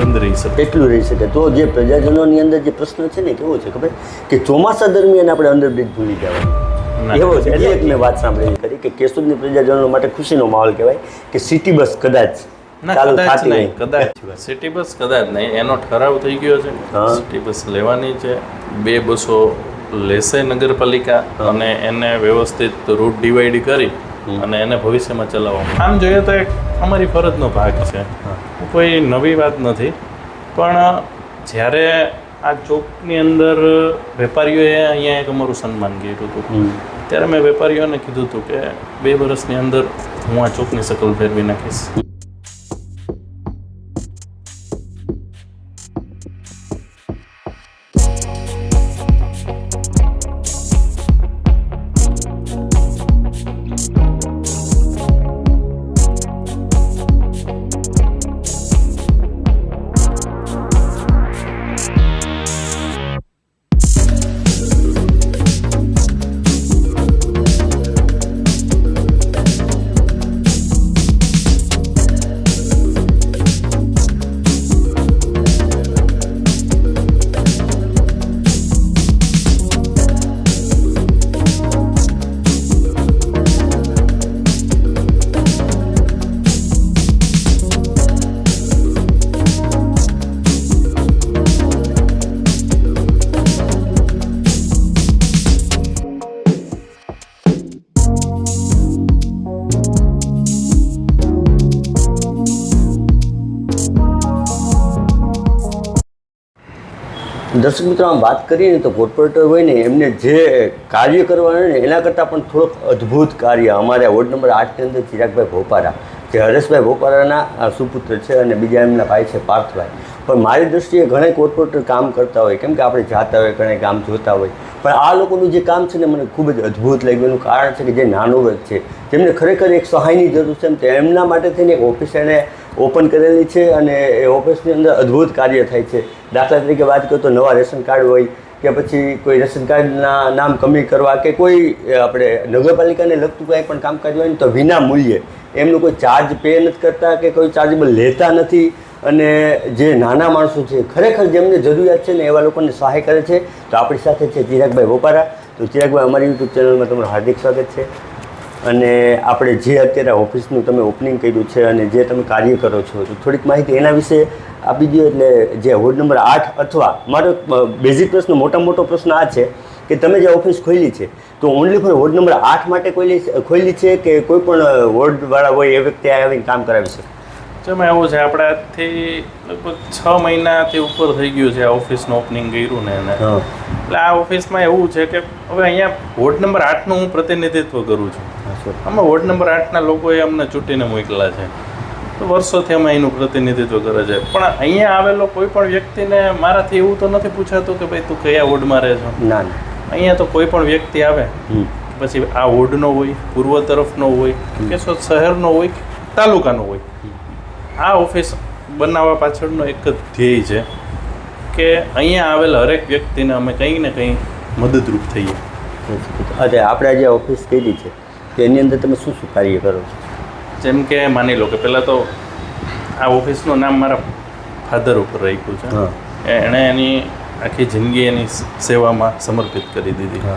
બંધ રહી શકે. એટલું રહી શકે. તો જે પ્રજાજનોની અંદર જે પ્રશ્ન છે ને કેવો છે ખબર? કે ચોમાસા દરમિયાન આપણે અંડરબ્રિજ ભૂલી જવાનું. એવો છે. એટલે એક મેં વાત સાંભળી કરી કે કેશોદની પ્રજાજનો માટે ખુશીનો માહોલ કહેવાય કે સિટી બસ કદાચ ચાલુ કદાચ થતી નહીં કદાચ સિટી બસ કદાચ નહીં. એનો ઠરાવ થઈ ગયો છે. સિટી બસ લેવાની છે. બે બસો લેશે નગરપાલિકા અને એને વ્યવસ્થિત રૂટ ડિવાઈડ કરી અને એને ભવિષ્યમાં ચલાવવા આમ જોઈએ તો એક અમારી ફરજનો ભાગ છે. કોઈ નવી વાત નથી પણ જ્યારે આ ચોકની અંદર વેપારીઓએ અહીંયા એક અમારું સન્માન કર્યું હતું. ત્યારે મેં વેપારીઓને કીધું હતું કે બે વર્ષની અંદર હું આ ચોકની શકલ ફેરવી નાખીશ. દર્શક મિત્રો, આમ વાત કરીએ ને તો કોર્પોરેટર હોય ને, એમને જે કાર્ય કરવાનું ને, એના કરતાં પણ થોડોક અદ્ભુત કાર્ય. અમારા વોર્ડ નંબર આઠની અંદર ચિરાગભાઈ ભોપારા, જે હરેશભાઈ ભોપારાના સુપુત્ર છે અને બીજા એમના ભાઈ છે પાર્થભાઈ. પણ મારી દૃષ્ટિએ ઘણા કોર્પોરેટર કામ કરતા હોય. કેમ કે આપણે જાતા હોય ઘણા કામ જોતા હોય. પણ આ લોકોનું જે કામ છે ને, મને ખૂબ જ અદ્ભુત લાગ્યું. એનું કારણ છે કે જે નાનો વર્ગ છે, જેમને ખરેખર એક સહાયની જરૂર છે તો એમના માટે થઈને એક ઓફિસ એણે ઓપન કરેલી છે અને એ ઓફિસની અંદર અદ્ભુત કાર્ય થાય છે. દાખલા તરીકે વાત કરું તો નવા રેશન કાર્ડ હોય કે પછી કોઈ રેશન કાર્ડના નામ કમી કરવા કે કોઈ આપણે નગરપાલિકાને લગતું કંઈ પણ કામકાજ હોય ને તો વિના મૂલ્યે એમનું કોઈ ચાર્જ પે નથી કરતા કે કોઈ ચાર્જેબલ લેતા નથી. અને જે નાના માણસો છે, ખરેખર જેમને જરૂરિયાત છે ને એવા લોકોને સહાય કરે છે. તો આપણી સાથે છે ચિરાગભાઈ વોપારા. તો ચિરાગભાઈ, અમારી યુટ્યુબ ચેનલમાં તમારું હાર્દિક સ્વાગત છે. અને આપણે જે અત્યારે ઓફિસનું તમે ઓપનિંગ કર્યું છે અને જે તમે કાર્ય કરો છો તો થોડીક માહિતી એના વિશે આપી દો એટલે જે વોર્ડ નંબર આઠ અથવા મારો બેઝિક પ્રશ્ન મોટા મોટો પ્રશ્ન આ છે કે તમે જે ઓફિસ ખોલી છે તો ઓનલી ફોર વોર્ડ નંબર આઠ માટે ખોલી ખોલી છે કે કોઈ પણ વોર્ડવાળા હોય એ વ્યક્તિ આવીને કામ કરાવી શકે? જેમાં એવું છે આપણાથી લગભગ છ મહિનાથી ઉપર થઈ ગયું છે આ ઓફિસનું ઓપનિંગ કર્યું ને એટલે આ ઓફિસમાં એવું છે કે હવે અહીંયા વોર્ડ નંબર આઠનું હું પ્રતિનિધિત્વ કરું છું. આમાં વોર્ડ નંબર આઠના લોકોએ અમને ચૂંટીને મોકલા છે. તો વર્ષોથી અમે એનું પ્રતિનિધિત્વ કરે છે. પણ અહીંયા આવેલો કોઈ પણ વ્યક્તિને મારાથી એવું તો નથી પૂછાતું કે ભાઈ તું કયા વોર્ડમાં રહે છો? ના અહીંયા તો કોઈ પણ વ્યક્તિ આવે પછી આ વોર્ડનો હોય પૂર્વ તરફનો હોય કે શહેરનો હોય કે તાલુકાનો હોય. આ ઓફિસ બનાવવા પાછળનો એક જ ધ્યેય છે. કે અહીંયા આવેલા હરેક વ્યક્તિને અમે કંઈ ને કંઈ મદદરૂપ થઈએ. અરે આપણે જે ઓફિસ કરી છે તેની અંદર તમે શું શું કાર્ય કરો છો? જેમ કે માની લો કે પહેલાં તો આ ઓફિસનું નામ મારા ફાધર ઉપર રાખ્યું છે. એણે એની આખી જિંદગી એની સેવામાં સમર્પિત કરી દીધી.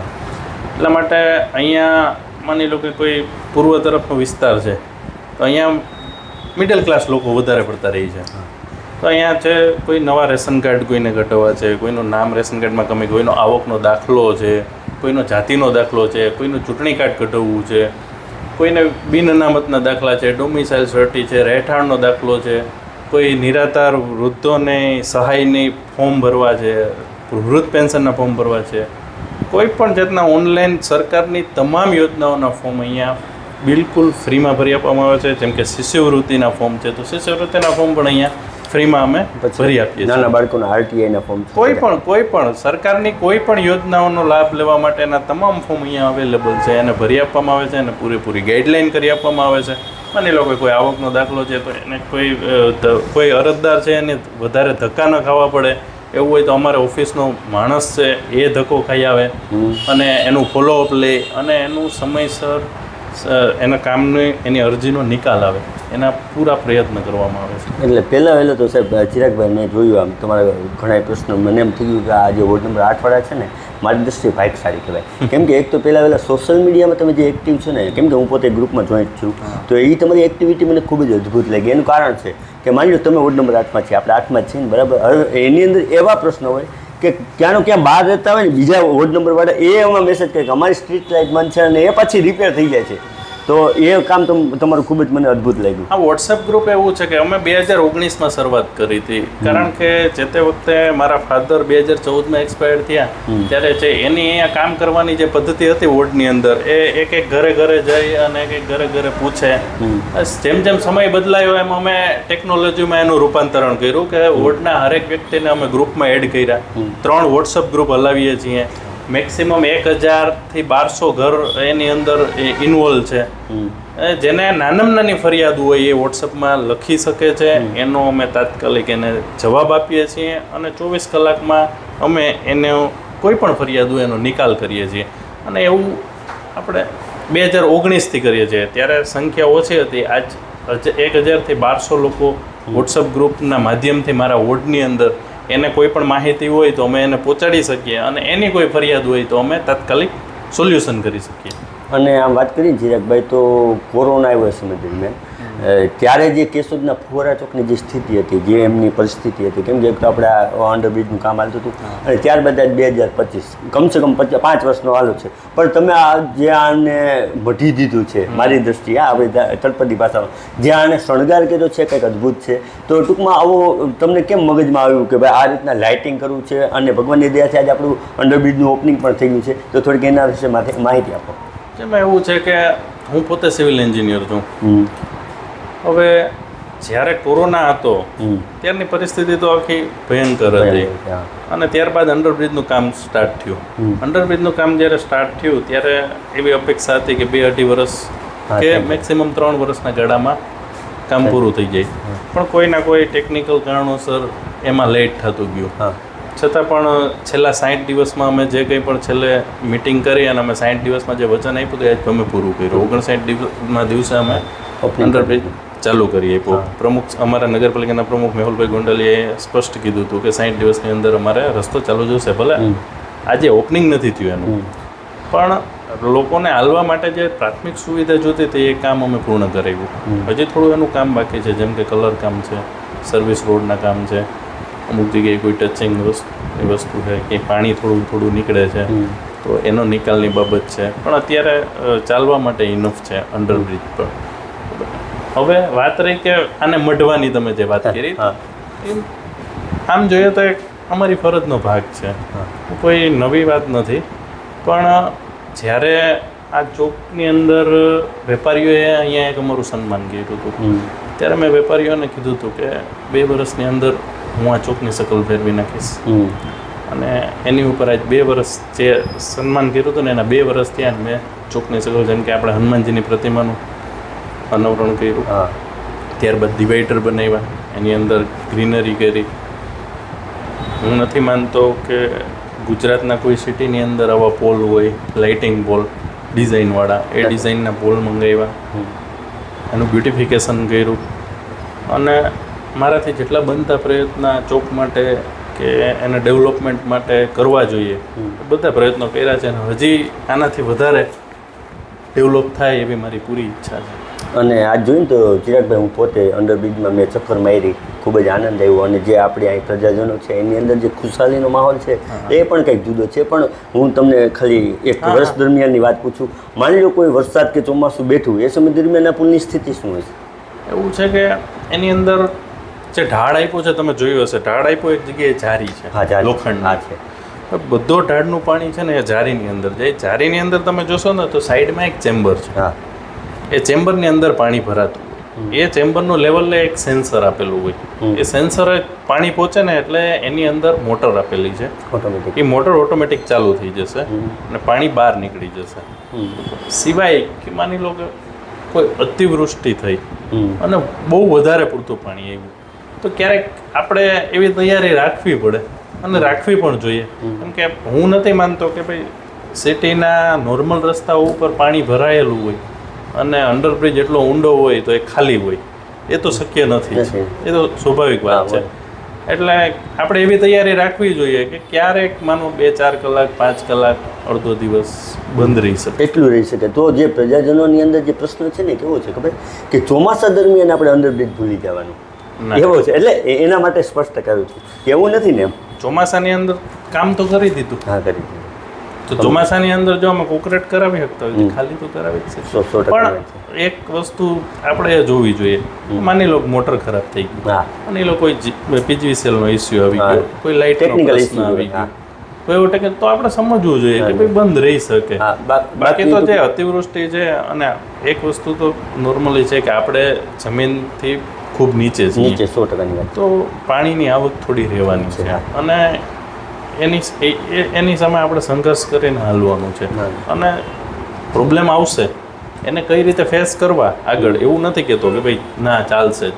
એટલા માટે અહીંયા માની લો કે કોઈ પૂર્વ તરફનો વિસ્તાર છે તો અહીંયા મિડલ ક્લાસ લોકો વધારે પડતા રહી છે. તો અહીંયા છે, કોઈ નવા રેશન કાર્ડ કોઈને ઘટવા છે, કોઈનું નામ રેશન કાર્ડમાં કમી કોઈનો આવકનો દાખલો છે, કોઈનો જાતિનો દાખલો છે, કોઈનું ચૂંટણી કાર્ડ કઢાવવું છે, કોઈને બિન અનામતના દાખલા છે ડોમિસાઇલ સર્ટી છે, રહેઠાણનો દાખલો છે, કોઈ નિરાધાર વૃદ્ધોને સહાયની ફોર્મ ભરવા છે, વૃદ્ધ પેન્શનના ફોર્મ ભરવા છે, કોઈ પણ જાતના ઓનલાઈન સરકારની તમામ યોજનાઓના ફોર્મ અહીંયા બિલકુલ ફ્રીમાં ભરી આપવામાં આવે છે, જેમ કે શિષ્યવૃત્તિના ફોર્મ છે, તો શિષ્યવૃત્તિના ફોર્મ પણ અહીંયા ફ્રીમાં અમે ભરી આપીએ નાના બાળકોના આરટીઆઈના ફોર્મ કોઈ પણ કોઈ પણ સરકારની કોઈ પણ યોજનાઓનો લાભ લેવા માટેના તમામ ફોર્મ અહીંયા અવેલેબલ છે. એને ભરી આપવામાં આવે છે અને પૂરેપૂરી ગાઈડલાઈન કરી આપવામાં આવે છે. માની લો કે કોઈ આવકનો દાખલો છે તો એને કોઈ કોઈ અરજદાર છે એને વધારે ધક્કા ન ખાવા પડે. એવું હોય તો અમારે ઓફિસનો માણસ છે એ ધક્કો ખાઈ આવે. અને એનું ફોલોઅપ લે. અને એનું સમયસર એના કામને એની અરજીનો નિકાલ આવે. એના પૂરા પ્રયત્ન કરવામાં આવે છે. એટલે પહેલાં વહેલો તો સાહેબ ચિરાગભાઈ મેં જોયું આમ તમારા ઘણા પ્રશ્નો. મને એમ થઈ ગયું કે આ જે વોર્ડ નંબર આઠવાળા છે ને મારી દૃષ્ટિએ ભાઈક સારી કહેવાય કેમ કે એક તો પહેલાં વહેલા સોશિયલ મીડિયામાં તમે જે એક્ટિવ છો ને કેમ કે હું પોતે ગ્રુપમાં જોઈન્ટ છું તો એ તમારી એક્ટિવિટી મને ખૂબ જ અદ્ભુત લાગી. એનું કારણ છે કે માની લો તમે વોર્ડ નંબર આઠમાં છીએ આપણે આઠમાં જ છીએ ને બરાબર? એની અંદર એવા પ્રશ્નો હોય કે ક્યાંનો ક્યાં બહાર રહેતા હોય ને બીજા વોર્ડ નંબરવાળા એ એમાં મેસેજ કરે કે અમારી સ્ટ્રીટ લાઇટ બંધ છે અને એ પછી રિપેર થઈ જાય છે. તો એ કામ તમારું ખૂબ જ મને અદ્ભુત લાગ્યું. આ વોટ્સએપ ગ્રુપ એવું છે કે અમે બે હજાર ઓગણીસમાં શરૂઆત કરી હતી. કારણ કે જે તે વખતે મારા ફાધર બે હજાર ચૌદમાં એક્સપાયર થયા. ત્યારે જે એની અહીંયા કામ કરવાની જે પદ્ધતિ હતી વોર્ડની અંદર એ એક એક ઘરે ઘરે જઈ અને એક એક ઘરે ઘરે પૂછે. જેમ જેમ સમય બદલાયો એમ અમે ટેકનોલોજીમાં એનું રૂપાંતરણ કર્યું કે વોર્ડના હરેક વ્યક્તિને અમે ગ્રુપમાં એડ કર્યા. ત્રણ વોટ્સઅપ ગ્રુપ હલાવીએ છીએ. મેક્સિમમ એક હજારથી બારસો ઘર એની અંદર ઇન્વોલ્વ છે. જેને નાનામાં નાની ફરિયાદ હોય એ વોટ્સઅપમાં લખી શકે છે. એનો અમે તાત્કાલિક એને જવાબ આપીએ છીએ અને ચોવીસ કલાકમાં અમે એને કોઈ પણ ફરિયાદ હોય એનો નિકાલ કરીએ છીએ. અને એવું આપણે બે હજાર ઓગણીસથી કરીએ છીએ. ત્યારે સંખ્યા ઓછી હતી. આજ એક હજારથી બારસો લોકો વોટ્સઅપ ગ્રુપના માધ્યમથી મારા વોર્ડની અંદર એને કોઈ પણ માહિતી હોય તો અમે એને પહોંચાડી શકીએ અને એની કોઈ ફરિયાદ હોય તો અમે તાત્કાલિક સોલ્યુશન કરી શકીએ. અને આમ વાત કરીએ ને તો કોરોના આવ્યો સમય દરમિયાન. ત્યારે જે કેશોદના ફુવારા ચોકની જે સ્થિતિ હતી જે એમની પરિસ્થિતિ હતી કેમ કે એક તો આપણે અંડરબ્રિજનું કામ હાલતું હતું અને ત્યારબાદ આજ બે હજાર પચીસ કમસે કમ પચાસ પાંચ વર્ષનો હાલો છે. પણ તમે આ જે આને મઢી દીધું છે મારી દ્રષ્ટિએ આ આપણે તળપદી ભાષામાં જે આને શણગાર કર્યો છે કંઈક અદ્ભુત છે તો ટૂંકમાં આવો તમને કેમ મગજમાં આવ્યું કે ભાઈ આ રીતના લાઇટિંગ કરવું છે અને ભગવાનની દયાથી આજે આપણું અંડરબ્રિજનું ઓપનિંગ પણ થઈ ગયું છે તો થોડીક એના વિશે માહિતી આપો. જેમાં એવું છે કે હું પોતે સિવિલ એન્જિનિયર છું. હવે જ્યારે કોરોના હતો ત્યારની પરિસ્થિતિ તો આખી ભયંકર હતી. અને ત્યારબાદ અંડરબ્રિજનું કામ સ્ટાર્ટ થયું. અંડરબ્રિજનું કામ જ્યારે સ્ટાર્ટ થયું ત્યારે એવી અપેક્ષા હતી કે બે અઢી વર્ષ કે મેક્સિમમ ત્રણ વર્ષના ગાળામાં કામ પૂરું થઈ જાય. પણ કોઈના કોઈ ટેકનિકલ કારણોસર એમાં લેટ થતું ગયું. છતાં પણ છેલ્લા સાઠ દિવસમાં અમે જે કંઈ પણ છેલ્લે મિટિંગ કરી અને અમે સાઠ દિવસમાં જે વચન આપ્યું હતું એ જ અમે પૂરું કર્યું. ઓગણસાઠ દિવસના દિવસે અમે અંડરબ્રિજ ચાલુ કરી આપ્યો પ્રમુખ અમારા નગરપાલિકાના પ્રમુખ મેહુલભાઈ ગોંડલીએ સ્પષ્ટ કીધું હતું કે સાઠ દિવસની અંદર અમારે રસ્તો ચાલુ જશે ભલે. આજે ઓપનિંગ નથી થયું એનું. પણ લોકોને હાલવા માટે જે પ્રાથમિક સુવિધા જોતી હતી એ કામ અમે પૂર્ણ કરાવ્યું. હજી થોડું એનું કામ બાકી છે જેમ કે કલર કામ છે સર્વિસ રોડના કામ છે અમુક જગ્યાએ કોઈ ટચિંગ વસ્તુ વસ્તુ છે કે પાણી થોડું થોડું નીકળે છે. તો એનો નિકાલની બાબત છે. પણ અત્યારે ચાલવા માટે ઇનફ છે અંડરબ્રિજ પર. હવે વાત રહી કે આને મઢવાની તમે જે વાત કરી આમ જોઈએ તો એક અમારી ફરજનો ભાગ છે. કોઈ નવી વાત નથી પણ જ્યારે આ ચોકની અંદર વેપારીઓએ અહીંયા એક અમારું સન્માન કર્યું હતું. ત્યારે મેં વેપારીઓને કીધું હતું કે બે વર્ષની અંદર હું આ ચોકની શકલ ફેરવી નાખીશ. અને એની ઉપર આજ બે વર્ષ જે સન્માન કર્યું હતું ને એના બે વર્ષ ત્યાં જ મેં ચોકની શકલ જેમ કે આપણે હનુમાનજીની પ્રતિમાનું અનાવરણ કર્યું. હા. ત્યારબાદ ડિવાઈડર બનાવ્યા. એની અંદર ગ્રીનરી કરી. હું નથી માનતો કે ગુજરાતના કોઈ સિટીની અંદર આવા પોલ હોય લાઇટિંગ પોલ ડિઝાઇનવાળા એ ડિઝાઇનના પોલ મંગાવ્યા. એનું બ્યુટિફિકેશન કર્યું. અને મારાથી જેટલા બનતા પ્રયત્ન ચોક માટે કે એને ડેવલપમેન્ટ માટે કરવા જોઈએ બધા પ્રયત્નો કર્યા છે અને હજી આનાથી વધારે ડેવલપ થાય એવી મારી પૂરી ઈચ્છા છે. અને આજ જોઈને તો ચિરાગભાઈ હું પોતે અંડરબ્રિજમાં મેં ચક્કર મારી ખૂબ જ આનંદ આવ્યો. અને જે આપણી અહીં પ્રજાજનો છે એની અંદર જે ખુશાલીનો માહોલ છે એ પણ કંઈક જુદો છે. પણ હું તમને ખાલી એક વર્ષ દરમિયાનની વાત પૂછું. માની લો કોઈ વરસાદ કે ચોમાસું બેઠું એ સમય દરમિયાન આ પુલની સ્થિતિ શું હશે? છે એવું છે કે એની અંદર જે ઢાળ આપ્યો છે તમે જોયું હશે ઢાળ આપ્યો એક જગ્યાએ જારી છે લોખંડ હા છે. બધો ઢાળનું પાણી છે ને એ જારીની અંદર જાય. જારીની અંદર તમે જોશો ને તો સાઈડમાં એક ચેમ્બર છે. હા. એ ચેમ્બરની અંદર પાણી ભરાતું એ ચેમ્બરનું લેવલને એક સેન્સર આપેલું હોય. એ સેન્સર પાણી પહોંચે ને એટલે એની અંદર મોટર આપેલી છે. ઓટોમેટિક એ મોટર ઓટોમેટિક ચાલુ થઈ જશે અને પાણી બહાર નીકળી જશે. સિવાય કે માની લો કે કોઈ અતિવૃષ્ટિ થઈ અને બહુ વધારે પૂરતું પાણી આવ્યું તો ક્યારેક આપણે એવી તૈયારી રાખવી પડે અને રાખવી પણ જોઈએ. કેમ કે હું નથી માનતો કે ભાઈ સિટીના નોર્મલ રસ્તાઓ ઉપર પાણી ભરાયેલું હોય. અને અંડરબ્રિજ એટલો ઊંડો હોય તો એ ખાલી હોય. એ તો શક્ય નથી. એ તો સ્વાભાવિક વાત છે. એટલે આપણે એવી તૈયારી રાખવી જોઈએ કે ક્યારેક માનો બે ચાર કલાક પાંચ કલાક અડધો દિવસ બંધ રહી શકે. એટલું રહી શકે. તો જે પ્રજાજનોની અંદર જે પ્રશ્ન છે ને કેવો છે ખબર? કે ચોમાસા દરમિયાન આપણે અંડરબ્રિજ ભૂલી જવાનું. એવો છે. એટલે એના માટે સ્પષ્ટ કર્યું છું. એવું નથી ને એમ? ચોમાસાની અંદર કામ તો કરી દીધું. હા કરી દીધું. તો ચોમાસાની અંદર જો અમે કોકરેટ કરાવી શકતા હોય ખાલી તો કરાવી જ છે પણ એક વસ્તુ આપણે જોવી જોઈએ. માની લો મોટર ખરાબ થઈ ગઈ હા. માની લો કોઈ પીજીવીસીએલ નો ઇસ્યુ આવી ગયો. કોઈ લાઇટ નો Technical પ્રશ્ન આવી ગયો. કોઈ એવો ટેકે તો આપણે સમજવું જોઈએ કે ભાઈ બંધ રહી શકે. બાકી તો જે અતિવૃષ્ટિ છે અને એક વસ્તુ તો નોર્મલી છે કે આપણે જમીનથી ખૂબ નીચે છે નીચે સો ટકાની તો પાણીની આવક થોડી રહેવાની છે. અને એની એની સામે આપણે સંઘર્ષ કરીને હાલવાનું છે. અને પ્રોબ્લેમ આવશે. એને કઈ રીતે ફેસ કરવા આગળ એવું નથી કહેતો કે ભાઈ ના ચાલશે જ.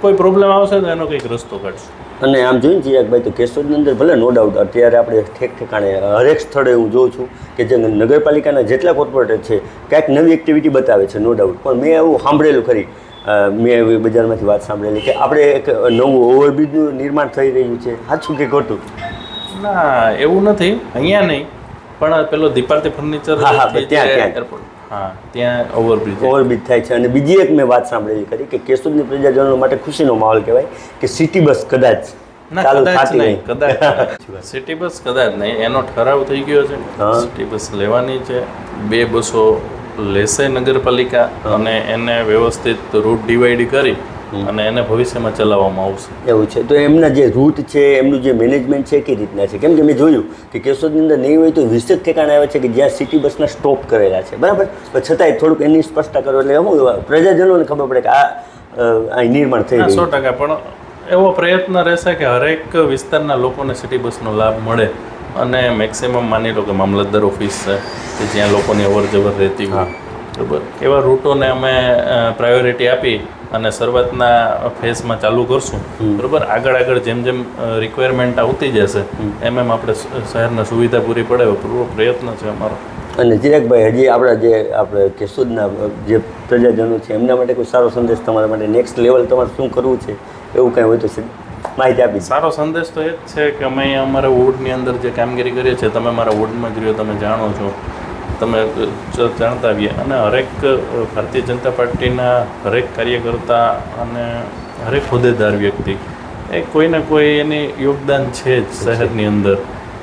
કોઈ પ્રોબ્લેમ આવશે તો એનો કંઈક રસ્તો કાઢશું. અને આમ જોઈને ભાઈ તો કેશોદની અંદર ભલે નો ડાઉટ અત્યારે આપણે ઠેક ઠેકાણે હરેક સ્થળે હું જોઉં છું કે જે નગરપાલિકાના જેટલા કોર્પોરેટર છે કાંઈક નવી એક્ટિવિટી બતાવે છે નો ડાઉટ પણ મેં એવું સાંભળેલું ખરી. મેં એવી બજારમાંથી વાત સાંભળેલી કે આપણે એક નવું ઓવરબ્રિજનું નિર્માણ થઈ રહ્યું છે. સાચું કે ખોટું? ના એવું નથી. અહીંયા નહીં. પણ પેલો દીપાર્તી ફર્નિચર હા, હા, ત્યાં, ત્યાં. હા ત્યાં ઓવરબ્રિજ ઓવરબ્રિજ થાય છે. અને બીજી એક મેં વાત સાંભળેલી કરી કે કેશોદની પ્રજાજનો માટે ખુશીનો માહોલ કહેવાય કે સિટી બસ કદાચ સિટી બસ કદાચ નહીં એનો ઠરાવ થઈ ગયો છે. સિટી બસ લેવાની છે. બે બસો લેશે નગરપાલિકા અને એને વ્યવસ્થિત રૂટ ડિવાઈડ કરી અને એને ભવિષ્યમાં ચલાવવામાં આવશે. એવું છે. તો એમના જે રૂટ છે એમનું જે મેનેજમેન્ટ છે એ કઈ રીતના છે? કેમ કે મેં જોયું કે કેશોદની અંદર નહીં હોય તો વિસ્તૃત ઠેકાણે આવે છે કે જ્યાં સિટી બસના સ્ટોપ કરેલા છે. બરાબર? પણ છતાંય થોડુંક એની સ્પષ્ટતા કરો. એટલે શું પ્રજાજનોને ખબર પડે કે આ અહીં નિર્માણ થઈ હા સો ટકા. પણ એવો પ્રયત્ન રહેશે કે હરેક વિસ્તારના લોકોને સિટી બસનો લાભ મળે. અને મેક્સિમમ માની લો કે મામલતદાર ઓફિસ છે કે જ્યાં લોકોની અવર જવર રહેતી હોય. બરાબર? એવા રૂટોને અમે પ્રાયોરિટી આપી અને શરૂઆતના ફેઝમાં ચાલુ કરશું બરાબર? આગળ આગળ જેમ જેમ રિક્વાયરમેન્ટ આવતી જશે એમ એમ આપણે શહેરને સુવિધા પૂરી પડે એવો પૂરો પ્રયત્ન છે અમારો. અને ચિરાગભાઈ હજી આપણા જે આપણે કેશોદના જે પ્રજાજનો છે એમના માટે કોઈ સારો સંદેશ તમારા માટે નેક્સ્ટ લેવલ તમારે શું કરવું છે એવું કાંઈ હોય તો માહિતી આપી સારો સંદેશ તો એ જ છે કે અમે અમારા વોર્ડની અંદર જે કામગીરી કરીએ છીએ તમે મારા વોર્ડમાં જ રહ્યો તમે જાણો છો. તમે જાણતા આવીએ અને હરેક ભારતીય જનતા પાર્ટીના હરેક કાર્યકર્તા અને હરેક હોદ્દેદાર વ્યક્તિ એ કોઈ ને કોઈ એની યોગદાન છે જ શહેરની અંદર.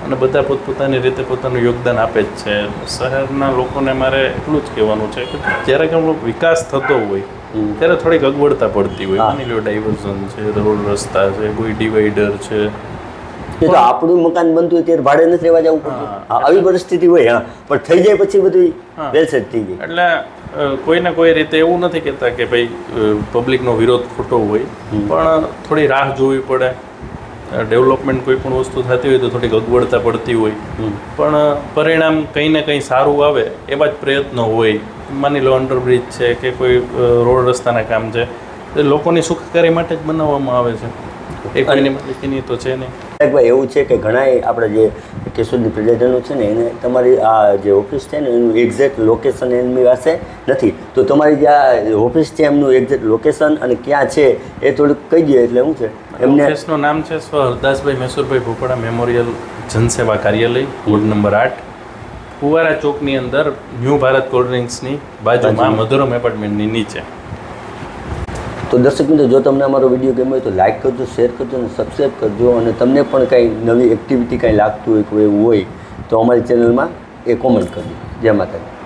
અને બધા પોતપોતાની રીતે પોતાનું યોગદાન આપે જ છે. શહેરના લોકોને મારે એટલું જ કહેવાનું છે કે જ્યારે કે વિકાસ થતો હોય ત્યારે થોડીક અગવડતા પડતી હોય. માની લો ડાયવર્ઝન છે રોડ રસ્તા છે કોઈ ડિવાઈડર છે એ તો આપણું મકાન બનતું ત્યારે ભાડે નથી રહેવા જવું પડતું. આવી પરિસ્થિતિ હોય હા. પણ થઈ જાય પછી બધું. વેલસેટ થઈ જાય. એટલે કોઈને કોઈ રીતે એવું નથી કહેતા કે ભાઈ પબ્લિકનો વિરોધ ખોટો હોય. પણ થોડી રાહ જોવી પડે. ડેવલપમેન્ટ કોઈ પણ વસ્તુ થતી હોય તો થોડીક અગવડતા પડતી હોય. પણ પરિણામ કંઈ ને કંઈ સારું આવે એવા જ પ્રયત્નો હોય. માની લો અંડરબ્રિજ છે કે કોઈ રોડ રસ્તાના કામ છે. એ લોકોની સુખકારી માટે જ બનાવવામાં આવે છે. એ કોઈની માલિકીની તો છે નહીં. ભાઈ એવું છે કે ઘણા આપણે જે કેશોદની પ્રજાજનો છે ને એને તમારી આ જે ઓફિસ છે ને એનું એક્ઝેક્ટ લોકેશન એમની પાસે નથી. તો તમારી જે આ ઓફિસ છે એમનું એક્ઝેક્ટ લોકેશન અને ક્યાં છે એ થોડુંક કહી દઈએ એટલે શું છે? એમને ઓફિસનું નામ છે સ્વ હરદાસભાઈ મેસુરભાઈ ભોપડા મેમોરિયલ જનસેવા કાર્યાલય વોર્ડ નંબર આઠ. ફુવારા ચોકની અંદર ન્યૂ ભારત કોલ્ડ ડ્રિંક્સની બાજુમાં. મધુરમ એપાર્ટમેન્ટની નીચે. તો દર્શક મિત્રો, જો તમને અમારો વીડિયો ગમ્યો હોય તો લાઇક કરજો શેર કરજો અને સબસ્ક્રાઈબ કરજો. અને તમને પણ કાંઈ નવી એક્ટિવિટી કાંઈ લાગતું હોય કોઈ એવું હોય તો અમારી ચેનલમાં એ કોમેન્ટ કરજો. જય માતાજી.